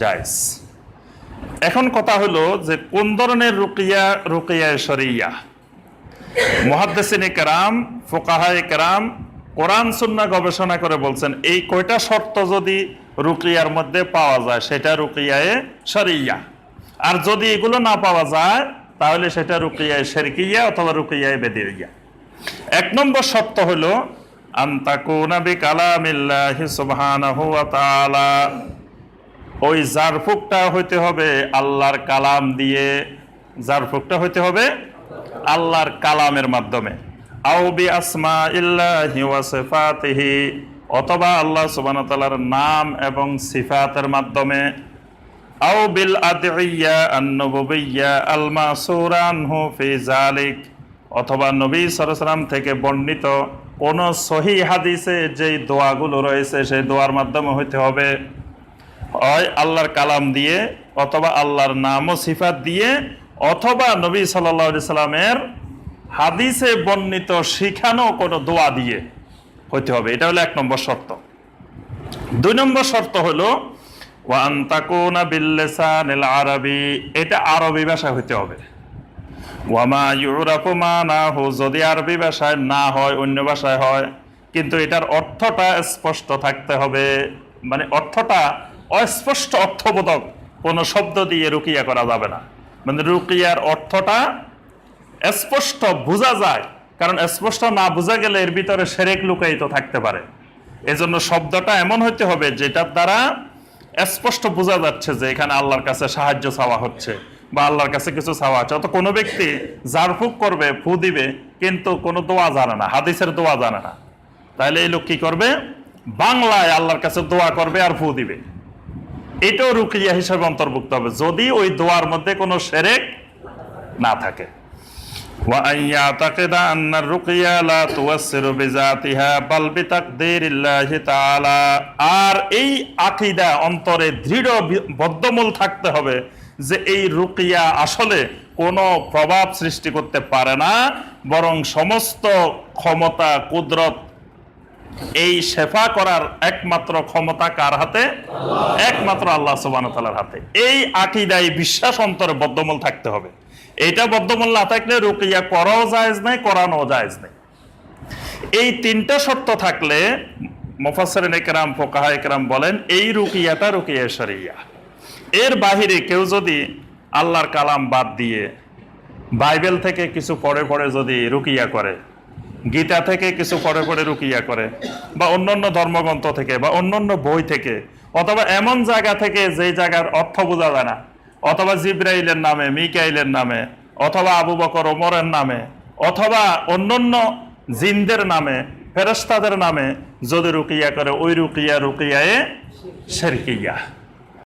জায়জ এখন কথা হলো যে কোন ধরনের রুকিয়া রুকিয়া শরিয়া? মহাদ্দেসিন কেরাম, ফোকাহায় কেরাম, কোরআন সুন্না গবেষণা করে বলছেন, এই কয়টা শর্ত যদি রুকিয়ার মধ্যে পাওয়া যায়, সেটা রুকিয়ায় শরিয়া। আর যদি এগুলো না পাওয়া যায়, তাহলে সেটা রুকিয়ায় শেরকিয়া অথবা রুকিয়ায় বেদিয়া এক নম্বর শর্ত হলো আন্তাকুনা বি কালামিল্লাহি সুবহানাহু ওয়া তাআলা। ওই জারফুকটা হইতে হবে আল্লাহর কালাম দিয়ে। জারফুকটা হইতে হবে আল্লাহর কালামের মাধ্যমে। আও বি আসমা ইল্লাহি অথবা আল্লাহ ওয়া নাম এবং সিফাতের মাধ্যমে। আও বিল আদিয়া আন-নবুবিয়্যা আল মাসুরা আনহু ফি যালিক, অথবা নবী সাল্লাল্লাহু থেকে বর্ণিত কোন সহি হাদিসে যেই দোয়াগুলো রয়েছে, সেই দোয়ার মাধ্যমে হইতে হবে হয় আল্লাহর কালাম দিয়ে, অথবা আল্লাহর নাম ও সিফাত দিয়ে, অথবা নবী সাল্লাহ সাল্লামের হাদিসে বর্ণিত শিখানো কোনো দোয়া দিয়ে হইতে হবে। এটা হলো এক নম্বর শর্ত। দুই নম্বর শর্ত হলো ওয়ান তাকুনা বিল্লেসানিল আরবি, এটা আরবি ভাষা হইতে হবে। ওয়ামা ইউরাফু মানাহু যদি আরবি ভাষায় না হয়, অন্য ভাষায় হয়, কিন্তু এটার অর্থটা স্পষ্ট থাকতে হবে। মানে অর্থটা অস্পষ্ট অর্থবোধক কোনো শব্দ দিয়ে রুকিয়া করা যাবে না। মানে রুকিয়ার অর্থটা স্পষ্ট বোঝা যায়। কারণ স্পষ্ট না বোঝা গেলে এর ভিতরে সেরেক লুকায়িত থাকতে পারে। এজন্য শব্দটা এমন হইতে হবে যেটার দ্বারা স্পষ্ট বোঝা যাচ্ছে যে এখানে আল্লাহর কাছে সাহায্য চাওয়া হচ্ছে বা আল্লাহর কাছে কিছু চাওয়া হচ্ছে অত কোনো ব্যক্তি জারফুক করবে, ফু দিবে, কিন্তু কোনো দোয়া জানে না, হাদিসের দোয়া জানে না। তাহলে এই লোক কি করবে? বাংলায় আল্লাহর কাছে দোয়া করবে আর ফু দিবে। এটাও রুকিয়া হিসাবে অন্তর্ভুক্ত হবে। যদি ওই দোয়ার মধ্যে কোনো সেরেক না থাকে। আর এই অন্তরে দৃঢ় বদ্ধমূল থাকতে হবে যে এই রুকিয়া আসলে কোনো প্রভাব সৃষ্টি করতে পারে না, বরং সমস্ত ক্ষমতা, কুদরত এই শেফা করার একমাত্র ক্ষমতা কার হাতে? একমাত্র আল্লাহ ওয়া হাতে। এই আকীদায় বিশ্বাস অন্তরে বদ্ধমূল থাকতে হবে। এইটা বদ্ধমূল না থাকলে রুকিয়া করাও জায়েজ নাই করানো জায়েজ নেই। এই তিনটা শর্ত থাকলে মুফাসসিরিন একরাম, ফোকাহা একরাম বলেন, এই রুকিয়াটা রুকিয়া শরিয়া। এর বাহিরে কেউ যদি আল্লাহর কালাম বাদ দিয়ে বাইবেল থেকে কিছু পড়ে পড়ে যদি রুকিয়া করে গীতা থেকে কিছু পড়ে পড়ে রুকিয়া করে, বা অন্যান্য ধর্মগ্রন্থ থেকে, বা অন্যান্য বই থেকে, অথবা এমন জায়গা থেকে যেই জায়গার অর্থ বোঝা যায় না। অথবা জিব্রাইলের নামে, মিকাইলের নামে, অথবা আবু বকর ওমরের নামে, অথবা অন্যান্য জিনদের নামে ফেরেস্তাদের নামে যদি রুকিয়া করে, ওই রুকিয়া রুকিয়ায় শেরকিয়া